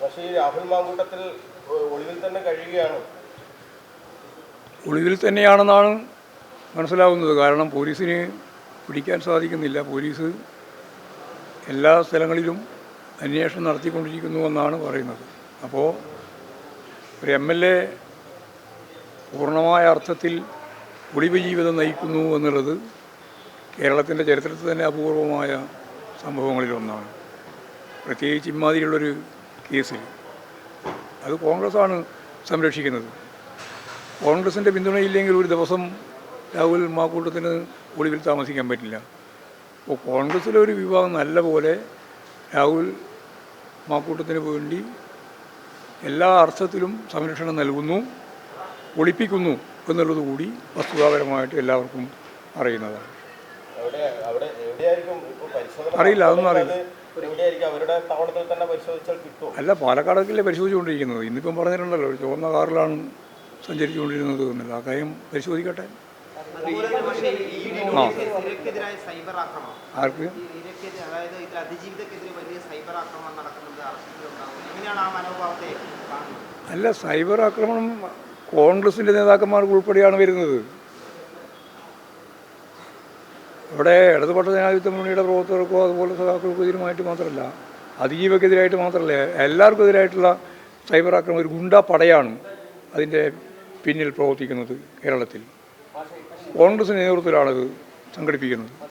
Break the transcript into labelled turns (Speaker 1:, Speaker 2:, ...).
Speaker 1: പക്ഷേ രാഹുൽ മാങ്കൂട്ടത്തിൽ ഒളിവിൽ തന്നെ കഴിയുകയാണ്.
Speaker 2: ഒളിവിൽ തന്നെയാണെന്നാണ് മനസ്സിലാവുന്നത്. കാരണം പോലീസിന് പിടിക്കാൻ സാധിക്കുന്നില്ല. പോലീസ് എല്ലാ സ്ഥലങ്ങളിലും അന്വേഷണം നടത്തിക്കൊണ്ടിരിക്കുന്നുവെന്നാണ് പറയുന്നത്. അപ്പോൾ ഒരു എം എൽ എ പൂർണമായ അർത്ഥത്തിൽ ഒളിവ് ജീവിതം നയിക്കുന്നു എന്നുള്ളത് കേരളത്തിന്റെ ചരിത്രത്തിൽ തന്നെ അപൂർവമായ സംഭവങ്ങളിലൊന്നാണ്. പ്രത്യേകിച്ച് ഇമാതിരിയുള്ളൊരു കേസിൽ. അത് കോൺഗ്രസ്സാണ് സംരക്ഷിക്കുന്നത്. കോൺഗ്രസിന്റെ പിന്തുണയില്ലെങ്കിൽ ഒരു ദിവസം രാഹുൽ മാക്കൂട്ടത്തിന് ഒളിവിൽ താമസിക്കാൻ പറ്റില്ല. അപ്പോൾ കോൺഗ്രസ്സിലെ ഒരു വിഭാഗം നല്ല പോലെ രാഹുൽ മാക്കൂട്ടത്തിന് വേണ്ടി എല്ലാ അർത്ഥത്തിലും സംരക്ഷണം നൽകുന്നു ഒളിപ്പിക്കുന്നു എന്നുള്ളത് കൂടി വസ്തുതാപരമായിട്ട് എല്ലാവർക്കും അറിയുന്നതാണ്. അറിയില്ല, അതൊന്നും അറിയില്ല.
Speaker 1: അത് പാലക്കാട്
Speaker 2: അല്ലേ അല്ല പരിശോധിച്ചുകൊണ്ടിരിക്കുന്നത്? ഇന്നിപ്പം പറഞ്ഞിട്ടുണ്ടല്ലോ ഒരു ചുവന്ന കാറിലാണ് സഞ്ചരിച്ചുകൊണ്ടിരുന്നത് എന്നല്ല ആ കാര്യം പരിശോധിക്കട്ടെ.
Speaker 3: അതുപോലെ തന്നെ പക്ഷേ ഈ
Speaker 2: ആ. ആർക്ക്? അല്ല സൈബർ ആക്രമണം കോൺഗ്രസിന്റെ നേതാക്കന്മാർക്ക് ഉൾപ്പെടെയാണ് വരുന്നത്. ഇവിടെ ഇടതുപക്ഷ ജനാധിപത്യ മുന്നണിയുടെ പ്രവർത്തകർക്കോ അതുപോലെ സഖാക്കൾക്കോ ഇതിനുമായിട്ട് മാത്രമല്ല അതിജീവക്കെതിരായിട്ട് മാത്രമല്ല എല്ലാവർക്കും എതിരായിട്ടുള്ള സൈബർ ആക്രമണം ഒരു ഗുണ്ട പടയാണ് അതിന്റെ പിന്നിൽ പ്രവർത്തിക്കുന്നത് കേരളത്തിൽ. കോൺഗ്രസ് നേതൃത്വത്തിലാണത് സംഘടിപ്പിക്കുന്നത്.